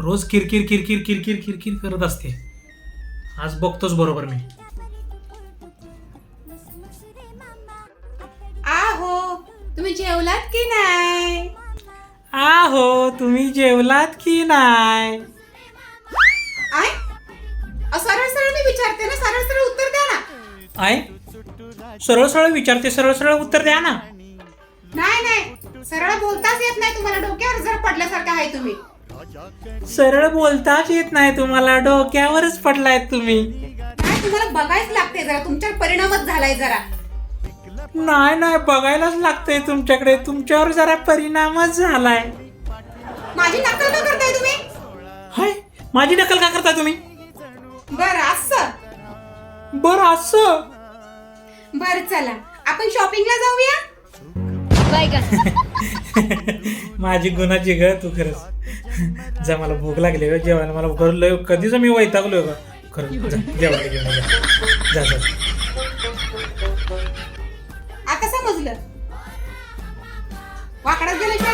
रोज किरकिर किरकिर किरकिर किरकिर करत असते. आज बघतोच बरोबर मी. आहो तुम्ही जेवलात की नाही? आहो तुम्ही जेवलात की नाही? आय अ, सरळ सरळ मी विचारते ना सरळ सरळ उत्तर द्या ना. आय सरळ सरळ विचारते सरळ सरळ उत्तर द्या ना. नाही नाही येत नाही तुम्हाला डोक्यावर जर पडल्यासारखं आहे तुम्ही. सरळ बोलताच येत नाही तुम्हाला डोक्यावरच पडलाय तुम्ही. नाही तुम्हाला बघायच लागते जरा तुमच्यावर परिणामच झालाय जरा. नाही नाही बघायलाच लागतंय तुमच्याकडे तुमच्यावर जरा परिणामच झालाय. माझी नक्कल का करताय तुम्ही? हाय माझी नकल का करता तुम्ही? बरं असं. बरं असं. बरं चला. आपण शॉपिंगला जाऊया? माझी गुणाची ग तू खरंच. जा मला भूक लागली ग जेवायला मला घरलो कधीच मी वैतागलो ग. खरं जा, जेवायला घेऊन जा. जा. आता समजलं. वाकडा गेल्याशिवाय